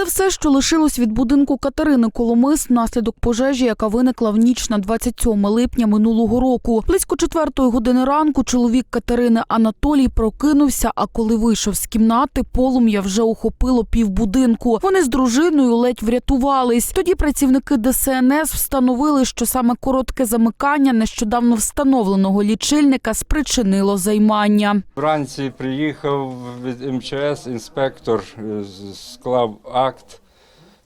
Це все, що лишилось від будинку Катерини Коломис внаслідок пожежі, яка виникла в ніч на 27 липня минулого року. Близько четвертої години ранку чоловік Катерини Анатолій прокинувся. А коли вийшов з кімнати, полум'я вже охопило півбудинку. Вони з дружиною ледь врятувались. Тоді працівники ДСНС встановили, що саме коротке замикання нещодавно встановленого лічильника спричинило займання. Вранці приїхав від МЧС інспектор, е, склав акт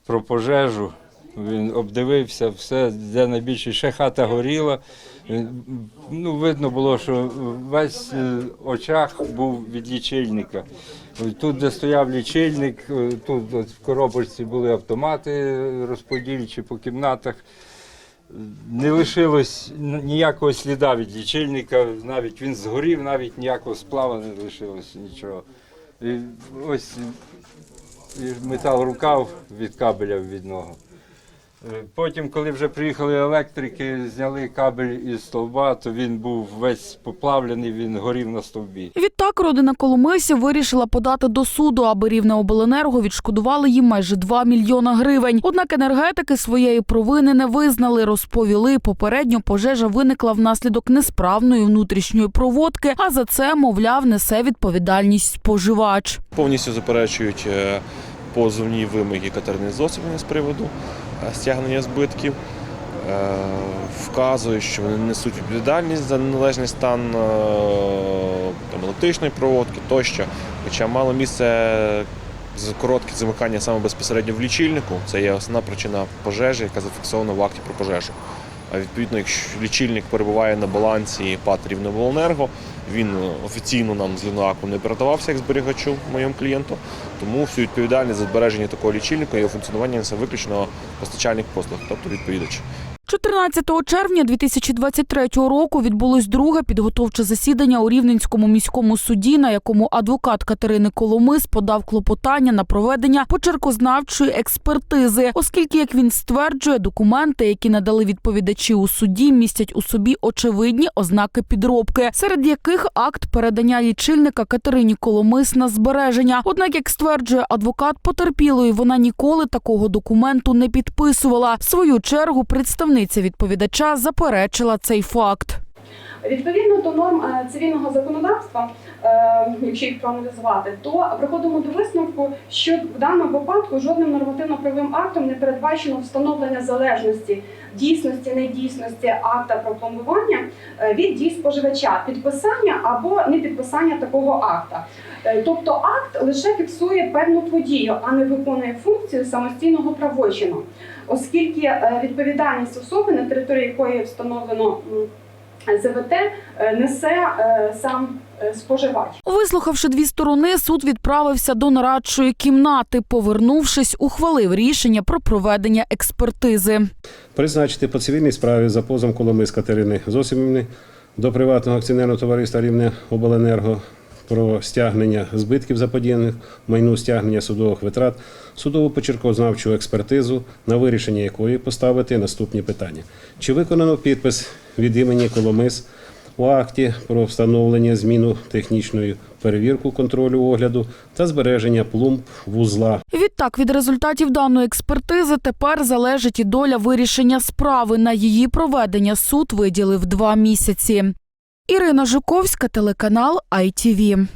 про пожежу. Він обдивився все, де найбільше. Ще хата горіла. Ну, видно було, що весь е, очах був від лічильника. Тут, де стояв лічильник, е, тут от в коробочці були автомати розподільчі по кімнатах. Не лишилось ніякого сліда від лічильника, навіть він згорів, навіть ніякого сплава не лишилося нічого. І ось метал рукав від кабеля відного. Е, Потім, коли вже приїхали електрики, зняли кабель із стовба, то він був весь поплавлений, він горів на стовбі. Відтак родина Коломисів вирішила подати до суду, аби рівне обленерго відшкодували їм майже 2 мільйона гривень. Однак енергетики своєї провини не визнали. Розповіли, попередньо пожежа виникла внаслідок несправної внутрішньої проводки. А за це, мовляв, несе відповідальність споживач. повністю заперечують е, позовні вимоги Катерини Зосипівни з приводу е, стягнення збитків. Е, Вказують, що вони несуть відповідальність за неналежний стан е, там, електричної проводки тощо. Хоча мало місце коротке замикання саме безпосередньо в лічильнику. Це є основна причина пожежі, яка зафіксована в акті про пожежу. А відповідно, якщо лічильник перебуває на балансі ПАТ Рівневоленерго, він офіційно нам з Лінуаку не передавався як зберігачу моєму клієнту. Тому всю відповідальність за збереження такого лічильника і його функціонування несе виключно постачальник послуг, тобто відповідач. 14 червня 2023 року відбулось друге підготовче засідання у Рівненському міському суді, на якому адвокат Катерини Коломис подав клопотання на проведення почеркознавчої експертизи, оскільки, як він стверджує, документи, які надали відповідачі у суді, містять у собі очевидні ознаки підробки, серед яких акт передання лічильника Катерині Коломис на збереження. Однак, як стверджує адвокат потерпілої, вона ніколи такого документу не підписувала. В свою чергу представниця відповідача заперечила цей факт. Відповідно до норм е, цивільного законодавства, е, якщо їх проаналізувати, то приходимо до висновку, що в даному випадку жодним нормативно-правовим актом не передбачено встановлення залежності дійсності, недійсності акта про пломбування е, від дій споживача, підписання або непідписання такого акта. Тобто акт лише фіксує певну подію, а не виконує функцію самостійного правочину, оскільки відповідальність особи, на території якої встановлено ЗВТ е, несе е, сам е, споживач. Вислухавши дві сторони, суд відправився до нарадчої кімнати. Повернувшись, ухвалив рішення про проведення експертизи. Призначити по цивільній справі за позовом Коломис Катерини Зосимівни до приватного акціонерного товариства Рівне Обленерго про стягнення збитків заподіяних майну стягнення судових витрат, судову почеркознавчу експертизу, на вирішення якої поставити наступні питання: чи виконано підпис від імені Коломис у акті про встановлення зміну технічної перевірку контролю огляду та збереження плумб вузла Відтак, від результатів даної експертизи тепер залежить і доля вирішення справи. На її проведення суд виділив два місяці. Ірина Жуковська, телеканал ITV.